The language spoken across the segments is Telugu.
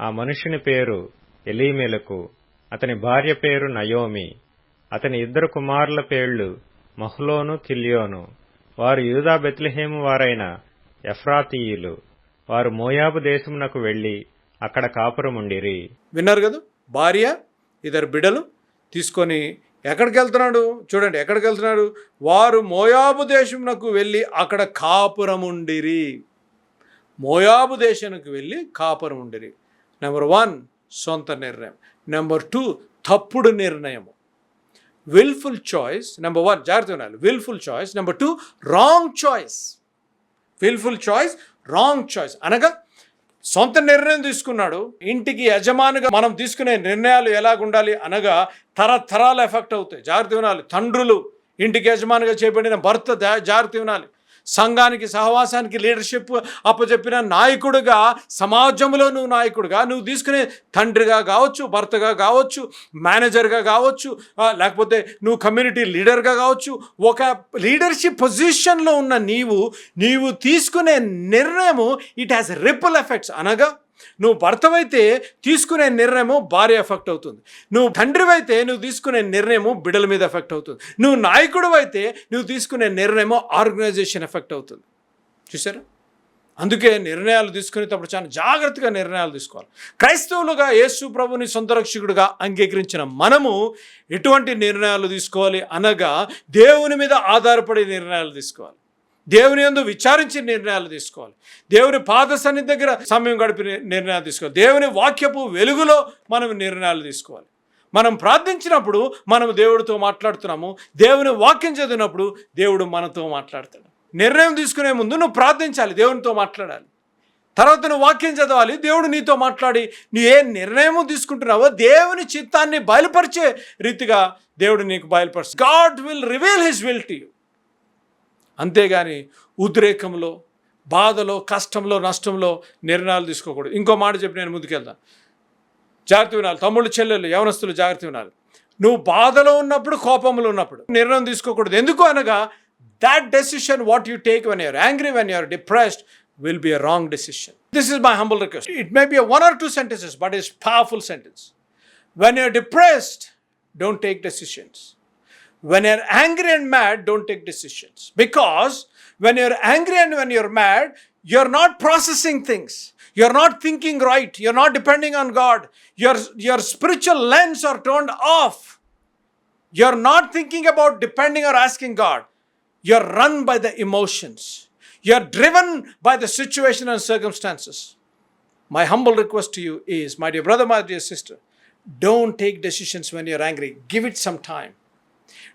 ఆ మనుషుని పేరు ఎలీమెలకు అతని భార్య పేరు నయోమి అతని ఇద్దరు కుమారుల పేర్లు మహ్లోను కిల్యోను వారు యూదా బెత్లెహేము వారైన ఎఫ్రాతీయులు. వారు మోయాబు దేశమునకు వెళ్ళి అక్కడ కాపురముండిరి. విన్నారు కదా? భార్య ఇద్దరు బిడ్డలు తీసుకొని ఎక్కడికి వెళ్తున్నాడు? చూడండి ఎక్కడికి వెళ్తున్నాడు? వారు మోయాబు దేశమునకు వెళ్ళి అక్కడ కాపురముండిరి. మోయాబు దేశానికి వెళ్ళి కాపురం ఉండిరి నెంబర్ వన్ సొంత నిర్ణయం. నెంబర్ టూ తప్పుడు నిర్ణయము. విల్ఫుల్ చాయిస్ నెంబర్ వన్ జాగ్రత్త ఉండాలి. Wilful choice number two wrong choice wilful choice wrong choice అనగా సొంత నిర్ణయం తీసుకున్నాడు ఇంటికి యజమానిగా మనం తీసుకునే నిర్ణయాలు ఎలాగుండాలి అనగా తరతరాలు ఎఫెక్ట్ అవుతాయి. జాగ్రత్త వినాలి తండ్రులు ఇంటికి యజమానిగా చేపడిన భర్త జాగ్రత్త వినాలి సంఘానికి సహవాసానికి లీడర్షిప్ అప్పచెప్పిన నాయకుడుగా సమాజంలో నువ్వు నాయకుడుగా నువ్వు తీసుకునే తండ్రిగా కావచ్చు భర్తగా కావచ్చు మేనేజర్గా కావచ్చు లేకపోతే నువ్వు కమ్యూనిటీ లీడర్గా కావచ్చు ఒక లీడర్షిప్ పొజిషన్లో ఉన్న నీవు నీవు తీసుకునే నిర్ణయము ఇట్ హ్యాస్ రిపుల్ ఎఫెక్ట్స్ అనగా నువ్వు భర్తవైతే తీసుకునే నిర్ణయము భార్య ఎఫెక్ట్ అవుతుంది. నువ్వు తండ్రివైతే నువ్వు తీసుకునే నిర్ణయము బిడ్డల మీద ఎఫెక్ట్ అవుతుంది. నువ్వు నాయకుడు అయితే నువ్వు తీసుకునే నిర్ణయము ఆర్గనైజేషన్ ఎఫెక్ట్ అవుతుంది. చూసారా అందుకే నిర్ణయాలు తీసుకునేటప్పుడు చాలా జాగ్రత్తగా నిర్ణయాలు తీసుకోవాలి. క్రైస్తవులుగా యేసు ప్రభుని సొంత రక్షకుడుగా అంగీకరించిన మనము ఎటువంటి నిర్ణయాలు తీసుకోవాలి అనగా దేవుని మీద ఆధారపడే నిర్ణయాలు తీసుకోవాలి. దేవుని యందు విచారించి నిర్ణయాలు తీసుకోవాలి. దేవుని పాద సన్నిధి దగ్గర సమయం గడిపి నిర్ణయాలు తీసుకోవాలి. దేవుని వాక్యపు వెలుగులో మనం నిర్ణయాలు తీసుకోవాలి. మనం ప్రార్థించినప్పుడు మనం దేవుడితో మాట్లాడుతున్నాము. దేవుని వాక్యం చదివినప్పుడు దేవుడు మనతో మాట్లాడతాడు. నిర్ణయం తీసుకునే ముందు నువ్వు ప్రార్థించాలి దేవునితో మాట్లాడాలి. తర్వాత నువ్వు వాక్యం చదవాలి దేవుడు నీతో మాట్లాడి నువ్వు ఏ నిర్ణయము తీసుకుంటున్నావో దేవుని చిత్తాన్ని బయలుపరిచే రీతిగా దేవుడు నీకు బయలుపరుచు God will reveal his will to you. అంతేగాని ఉద్రేకంలో బాధలో కష్టంలో నష్టంలో నిర్ణయాలు తీసుకోకూడదు. ఇంకో మాట చెప్పి నేను ముందుకెళ్తాను జాగ్రత్త వినాలి. తమ్ముళ్ళు చెల్లెళ్ళు యవనస్తులు జాగ్రత్త వినాలి. నువ్వు బాధలో ఉన్నప్పుడు కోపంలో ఉన్నప్పుడు నిర్ణయం తీసుకోకూడదు. ఎందుకు అనగా that decision what you take when you're angry when you're depressed will be a wrong decision this is my humble request it may be one or two sentences but is powerful sentence when your depressed don't take decisions when you're angry and mad, don't take decisions. Because when you're angry and when you're mad, you're not processing things. You're not thinking right. You're not depending on God. Your, your spiritual lens are turned off. You're not thinking about depending or asking God. You're run by the emotions. You're driven by the situation and circumstances. My humble request to you is, my dear brother, my dear sister, don't take decisions when you're angry. Give it some time.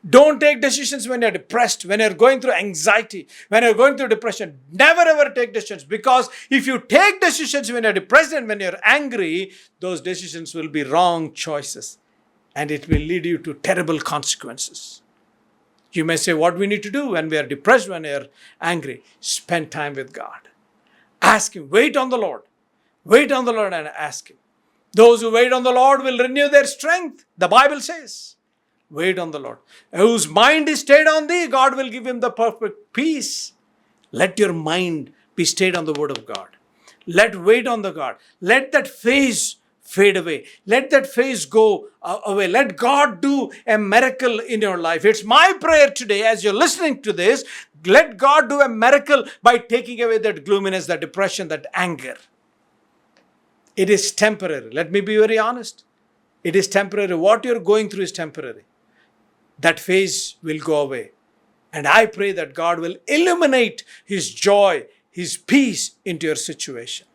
Don't take decisions when you're depressed, when you're going through anxiety, when you're going through depression. Never ever take decisions because if you take decisions when you're depressed and when you're angry, those decisions will be wrong choices and it will lead you to terrible consequences. You may say, What we need to do when we are depressed, when we are angry? Spend time with God. Ask Him, wait on the Lord. Wait on the Lord and ask Him. Those who wait on the Lord will renew their strength, the Bible says. Wait on the Lord. Whose mind is stayed on thee, God will give him the perfect peace. Let your mind be stayed on the word of God. Let wait on the God. Let that phase fade away. Let that phase go uh, away. Let God do a miracle in your life. It's my prayer today as you're listening to this. Let God do a miracle by taking away that gloominess, that depression, that anger. It is temporary. Let me be very honest. It is temporary. What you're going through is temporary. That phase will go away. And I pray that God will illuminate His joy, His peace into your situation.